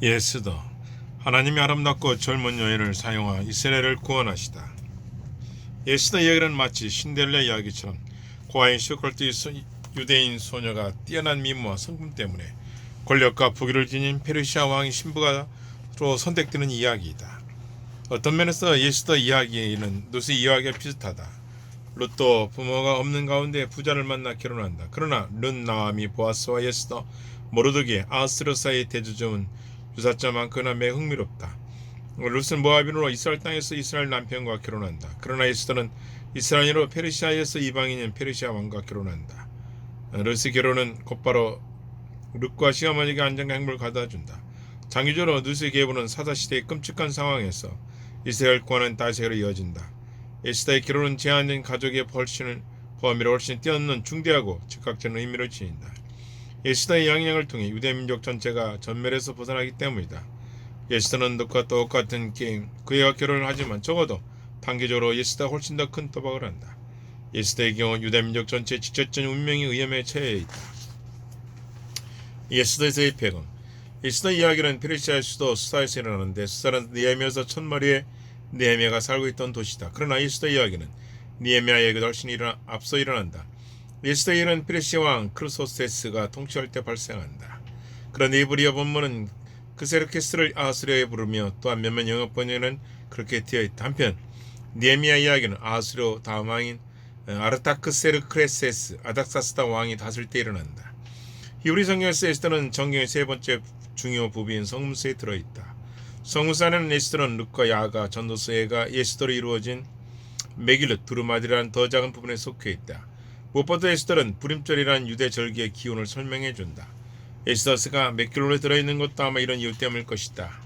예스더 하나님이 아름답고 젊은 여인을 사용하 이스라엘을 구원하시다. 예스더 이야기는 마치 신데렐라 이야기처럼 고아인 슈컬트 유대인 소녀가 뛰어난 미모와 성품 때문에 권력과 부귀를 지닌 페르시아 왕의 신부가로 선택되는 이야기이다. 어떤 면에서 예스더 이야기는 누스 이야기와 비슷하다. 룻도 부모가 없는 가운데 부자를 만나 결혼한다. 그러나 룻 나암이 보아스와 예스더 모르드게 아스르 사이의 대조점은 많거나 매우 흥미롭다. 룻은 모압인으로 이스라엘 땅에서 이스라엘 남편과 결혼한다. 그러나 예스더는 이스라엘로 페르시아에서 이방인인 페르시아 왕과 결혼한다. 룻의 결혼은 곧바로 룻과 시어머니가 안정과 행복을 가져다준다. 장기적으로 룻의 계보는 사사시대의 끔찍한 상황에서 이스라엘 구하는 다세로 이어진다. 에스다의 결혼은 제한된 가족의 훨씬을 범위를 훨씬 뛰어넘는 중대하고 즉각적인 의미를 지닌다. 에스다의 양양을 통해 유대 민족 전체가 전멸에서 벗어나기 때문이다. 예스다는 늑과 똑같은 게임, 그애와 결혼을 하지만 적어도 단계적으로 예스다 훨씬 더 큰 도박을 한다. 예스다의 경우 유대 민족 전체의 직접적인 운명이 위험에 처해 있다. 예스다에서의 폐금 예스다 이야기는 페르시아의 수도 수사에서 일어나는데 수사는 니에미아에서 천마리의 니에미아가 살고 있던 도시다. 그러나 예스다 이야기는 니에미아 얘기보다 훨씬 일어나, 앞서 일어난다. 예스다 일은 페르시아 왕 크루소세스가 통치할 때 발생한다. 그런데 이브리어 본문은 그세르케스를 아수리아에 부르며 또한 몇몇 영어 번역에는 그렇게 되어 있다. 한편 니에미아 이야기는 아수리아 다음 왕인 어, 아르타크세르크레세스 아닥사스다 왕이 다스릴 때 일어난다. 히브리 성경에서 에스더는 정경의 세 번째 중요 부비인 성문서에 들어있다. 성문서 안에는 에스더는 룻과 야가 전도서에가 예스더로 이루어진 메길르 두루마디라는 더 작은 부분에 속해 있다. 무엇보다 에스더는 부림절이라는 유대 절기의 기운을 설명해 준다. 에스더스가 메길로에 들어있는 것도 아마 이런 이유 때문일 것이다.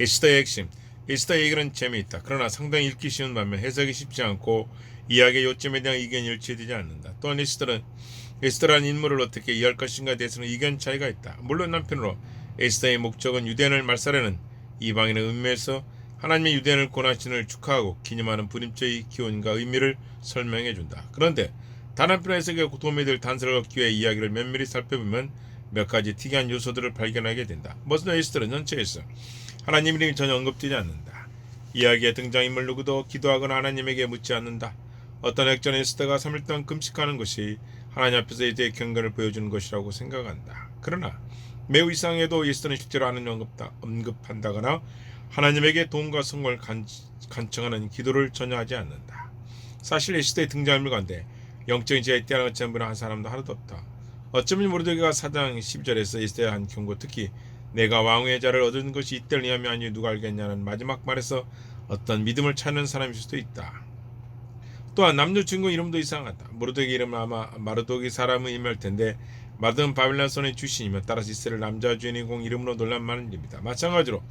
에스더의 핵심 에스더의 얘기는 재미있다. 그러나 상당히 읽기 쉬운 반면 해석이 쉽지 않고 이야기의 요점에 대한 의견이 일치되지 않는다. 또한 에스더는 에스더라는 인물을 어떻게 이해할 것인가에 대해서는 의견 차이가 있다. 물론 남편으로 에스더의 목적은 유대인을 말살하는 이방인의 음매에서 하나님의 유대인을 권하신을 축하하고 기념하는 부림죄의 기원과 의미를 설명해 준다. 그런데 단 한편 해석에 도움이 될 단서를 얻기 위해 이야기를 면밀히 살펴보면 몇 가지 특이한 요소들을 발견하게 된다. 먼저 에스더는 전체에서 하나님 이름이 전혀 언급되지 않는다. 이야기의 등장인물 누구도 기도하거나 하나님에게 묻지 않는다. 어떤 액전 에스더가 3일 동안 금식하는 것이 하나님 앞에서 이제 경건을 보여주는 것이라고 생각한다. 그러나 매우 이상해도 예스더는 실제로 언급다, 언급한다거나 하나님에게 도움과 성공을 간, 간청하는 기도를 전혀 하지 않는다. 사실 에스더의 등장인물 가운데 영적인 지혜에 뛰어난 전부는 한 사람도 하나도 없다. 어쩌면 모르드게가 사장 12절에서 에스더의 한 경고 특히 내가 왕의 자를 얻은 것이 이때를 위함이 아니 누가 알겠냐는 마지막 말에서 어떤 믿음을 찾는 사람일 수도 있다. 또한 남녀 주인공 이름도 이상하다. 모르드게 이름은 아마 마르도기 사람의 이름일 텐데 마르드는 바빌론 손의 출신이며 따라서 이스라엘 남자 주인공 이름으로 논란많은 일입니다. 마찬가지로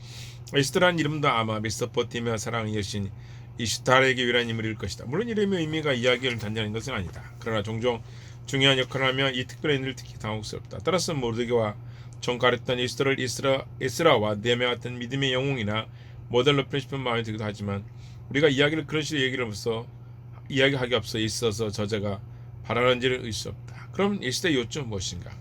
에스더라는 이름도 아마 미스터포티미아 사랑의 여신 이슈타르에게 유일한 인물일 것이다. 물론 이름의 의미가 이야기를 단정하는 것은 아니다. 그러나 종종 중요한 역할을 하며 이 특별한 인을 특히 당혹스럽다. 따라서 모르드게와 종가했던 이스라엘 이스라, 이스라와 네메 같은 믿음의 영웅이나 모델로 펴 싶은 마음이 들기도 하지만 우리가 이야기를 그런 식으로 얘기를 하면서 이야기하기 앞서 있어서 저자가 바라는 지를 알 수 없다. 그럼 이시대 요점 무엇인가?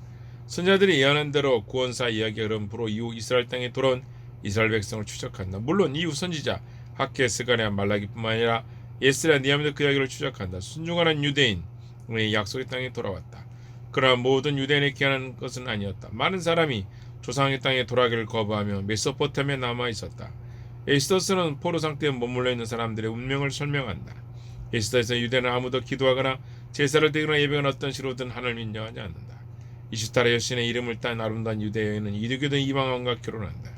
선자들이 예언한 대로 구원사 이야기가 그럼 부로 이후 이스라엘 땅에 돌아온 이스라엘 백성을 추적한다. 물론 이후 선지자 학계 스가랴 말라기뿐만 아니라 예스라 니아미도 그 이야기를 추적한다. 순종하는 유대인 의 약속의 땅에 돌아왔다. 그러나 모든 유대인에 기하는 것은 아니었다. 많은 사람이 조상의 땅에 돌아가기를 거부하며 메소포타미에 남아 있었다. 에스더스는 포로 상태에 머물러 있는 사람들의 운명을 설명한다. 에스더에서 유대는 아무도 기도하거나 제사를 드리거나 예배하는 어떤 시로든 하나님을 인정하지 않는다. 이슈타라 여신의 이름을 딴 아름다운 유대 여인은 이두교된 이방원과 결혼한다.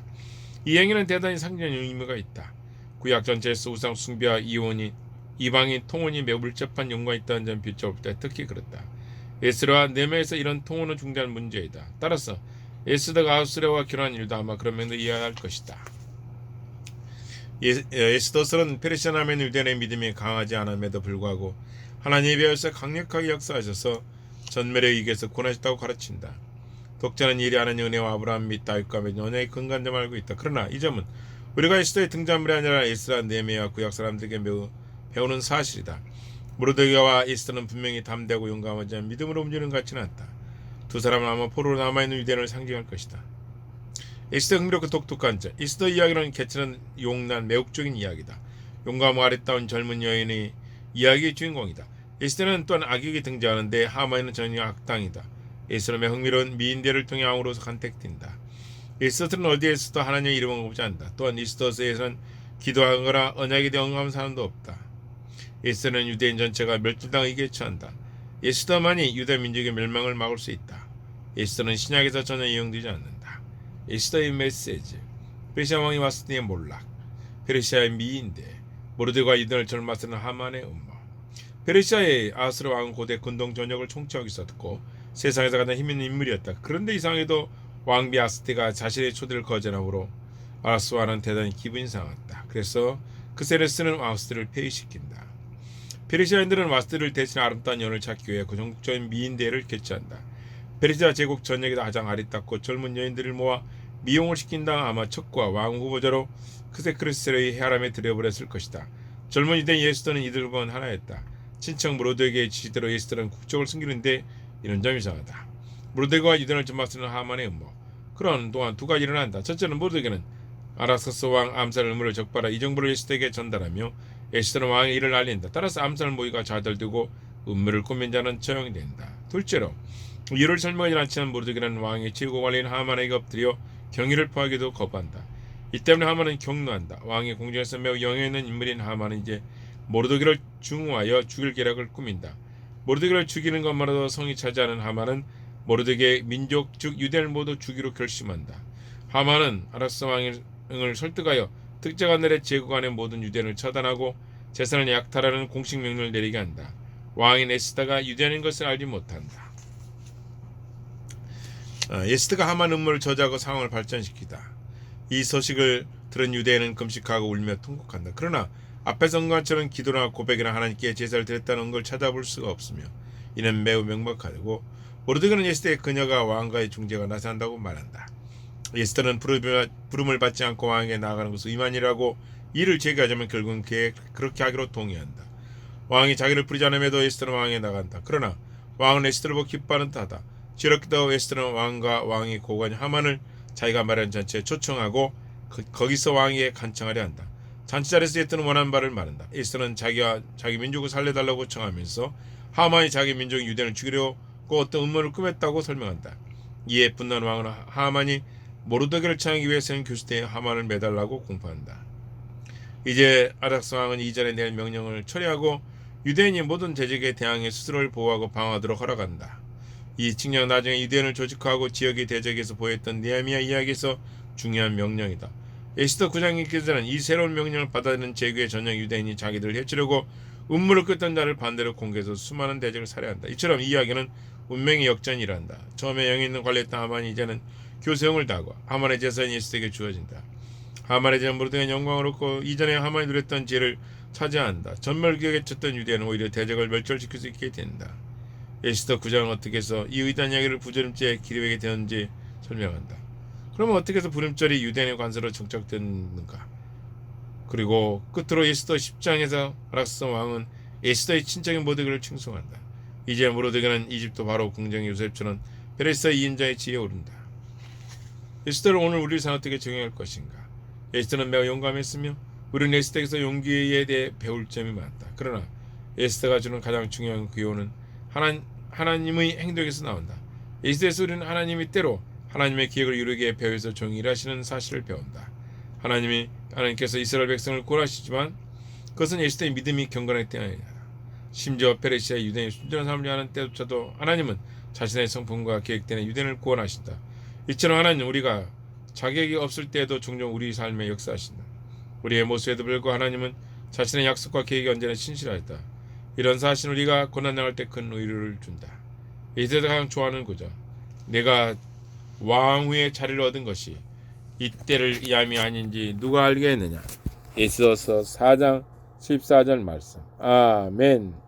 이 행위는 대단히 상징적인 의미가 있다. 구약 전체에서 우상 숭배와 이혼이 이방인 통혼이 매우 밀접한 연관이 있다는 점 비춰볼 때 특히 그렇다. 에스라와 네메에서 이런 통혼은 중대한 문제이다. 따라서 에스더가 아수레와 결혼한 일도 아마 그런 면도 이해할 것이다. 예, 에스더스는 페르시아 남의 유대인의 믿음이 강하지 않음에도 불구하고 하나님의 배에서 강력하게 역사하셔서 전멸에 이겨서 권하셨다고 가르친다. 독자는 이리 하는 은혜와 아브라함 및 다윗과 몇 연애의 근간점을 알고 있다. 그러나 이 점은 우리가 에스더의 등장물이 아니라 에스라 네메와 구약 사람들에게 매우 배우는 사실이다. 모르드게와 에스더는 분명히 담대하고 용감하지 않은 믿음으로 움직이는 것 같지는 않다. 두 사람은 아마 포로로 남아있는 유대인을 상징할 것이다. 에스더 흥미롭고 독특한 점. 에스더 이야기는 개체는 용난 매혹적인 이야기다. 용감하고 아리따운 젊은 여인의 이야기의 주인공이다. 에스더는 또한 악역이 등장하는데 하마에는 전혀 악당이다. 에스더는 흥미로운 미인대를 통해 왕으로서 간택된다. 에스더는 어디에서도 하나님의 이름을 보지 않는다. 또한 에스더서에서는 기도하거나 언약에 대해 언급한 사람도 없다. 에스더는 유대인 전체가 멸절당하기에 처한다. 에스더만이 유대 민족의 멸망을 막을 수 있다. 에스더는 신약에서 전혀 이용되지 않는다. 에스더의 메시지 페르시아 왕이 왔을 때의 몰락 페르시아의 미인대 모르드가 이들을 절맞서는 하만의 음모 페르시아의 아스르 왕은 고대 근동 전역을 총치하고 있었고 세상에서 가장 힘 있는 인물이었다. 그런데 이상하게도 왕비 아스테가 자신의 초대를 거절함으로 왕은 대단히 기분이 상했다. 그래서 크세레스는 아스트를 폐위시킨다. 페르시아인들은 와스트를 대신 아름다운 연을 찾기 위해 그 전국적인 미인대회를 개최한다. 페르시아 제국 전역에서 가장 아리따고 젊은 여인들을 모아 미용을 시킨다 아마 척과 왕 후보자로 크세크레스의 헤아람에 들여버렸을 것이다. 젊은 유대 예수들은 이들과는 하나였다. 친척 무로드에게 지시대로 예수들은 국적을 숨기는데 이런 점이 이상하다. 무로드가 유대를 좀맞서는 하만의 음모. 그런 동안 두 가지 일어난다. 첫째는 무로드에게는 아라사스 왕 암살 의무를 적발하 이 정보를 예수들에게 전달하며 예수들은 왕의 일을 알린다. 따라서 암살 모의가 좌절되고 음모를 꾸민 자는 처형이 된다. 둘째로 이유를 설명하지 않지만 모르드기는 왕의 최고 관리인 하만에게 엎드려 경의를 표하기도 거부한다. 이 때문에 하만은 격노한다. 왕의 공중에서 매우 영예 있는 인물인 하만은 이제 모르드기를 중후하여 죽일 계략을 꾸민다. 모르드기를 죽이는 것만으로도 성이 차지하는 하만은 모르드기의 민족 즉 유대를 모두 죽이로 결심한다. 하만은 아라스 왕을 설득하여 특정한 날에 제국안의 모든 유대인을 처단하고 재산을 약탈하는 공식 명령을 내리게 한다. 왕인 에스다가 유대인인 것을 알지 못한다. 어, 에스드가 하만 음모를 저지하고 상황을 발전시키다. 이 소식을 들은 유대인은 금식하고 울며 통곡한다. 그러나 앞에서 온 것처럼 기도나 고백이나 하나님께 제사를 드렸다는 걸 찾아볼 수가 없으며 이는 매우 명백하고 모르드가는 예스드의 그녀가 왕과의 중재가 나서한다고 말한다. 예스드는 부름을 받지 않고 왕에게 나아가는 것은 의만이라고 이를 제기하자면 결국은 그렇게 하기로 동의한다. 왕이 자기를 부리지 않음에도 에스더는 왕에게 나간다. 그러나 왕은 에스더를 보고 기뻐하는 듯하다. 지럽기도 에스더는 왕과 왕의 고관 하만을 자기가 말한 잔치에 초청하고 그, 거기서 왕에게 간청하려 한다. 잔치 자리에서 에스더는 원하는 바를 말한다. 에스더는 자기와 자기 민족을 살려달라고 청하면서 하만이 자기 민족 유대인을 죽이려고 어떤 음모를 꾸몄다고 설명한다. 이에 분노한 왕은 하만이 모르드게를 청하기 위해서는 교수대에 하만을 매달라고 공포한다. 이제 아닥스 왕은 이전에 낸 명령을 처리하고 유대인이 모든 재직에 대항해 스스로를 보호하고 방어하도록 허락한다. 이 칙령 나중에 유대인을 조직화하고 지역의 대적에서 보였던 네헤미야 이야기에서 중요한 명령이다. 에스더 9장 기자는 이 새로운 명령을 받아들이는 제국의 전역 유대인이 자기들을 해치려고 음모를 끄던 자를 반대로 공개해서 수많은 대적을 살해한다. 이처럼 이 이야기는 운명의 역전이란다. 처음에 영이 있는 관리했던 하만이 이제는 교세형을 다고 하만의 재산이 에스더에게 주어진다. 하만의 재산 모르드가 영광을 얻고 이전에 하만이 누렸던 지혜를 차지한다. 전멸기억에 쳤던 유대인은 오히려 대적을 멸절시킬 수 있게 된다. 에스더 9장은 어떻게 해서 이 의단 이야기를 부조림죄 기립에게 되었는지 설명한다. 그러면 어떻게 해서 부름절이 유대인의 관서로 정착됐는가? 그리고 끝으로 에스더 10장에서 아락스 왕은 에스더의 친척인 모드기를 칭송한다. 이제 모르드게는 이집트 바로 궁정 요셉처럼 베레스 2인자의 지혜에 오른다. 에스더를 오늘 우리 삶 어떻게 적용할 것인가? 에스더는 매우 용감했으며 우리는 에스더에게서 용기에 대해 배울 점이 많다. 그러나 에스더가 주는 가장 중요한 교훈은 하나, 하나님의 행동에서 나온다. 에스더에서 우리는 하나님이 때로 하나님의 기획을 이루게 배워서 종일하시는 사실을 배운다. 하나님이 하나님께서 이스라엘 백성을 구원하시지만 그것은 에스더의 믿음이 경건할 때 아니다. 심지어 페르시아 유대인이 순전한 삶을 위하는 때조차도 하나님은 자신의 성품과 계획되는 유대인을 구원하신다. 이처럼 하나님 우리가 자격이 없을 때에도 종종 우리 삶에 역사하신다. 우리의 모습에도 불구하고 하나님은 자신의 약속과 계획이 언제나 신실하였다. 이런 사실 우리가 고난 당할 때 큰 의료를 준다. 이세가 가장 좋아하는 거죠. 내가 왕후의 자리를 얻은 것이 이때를 이함이 아닌지 누가 알겠느냐. 에스더서 4장 14절 말씀. 아멘.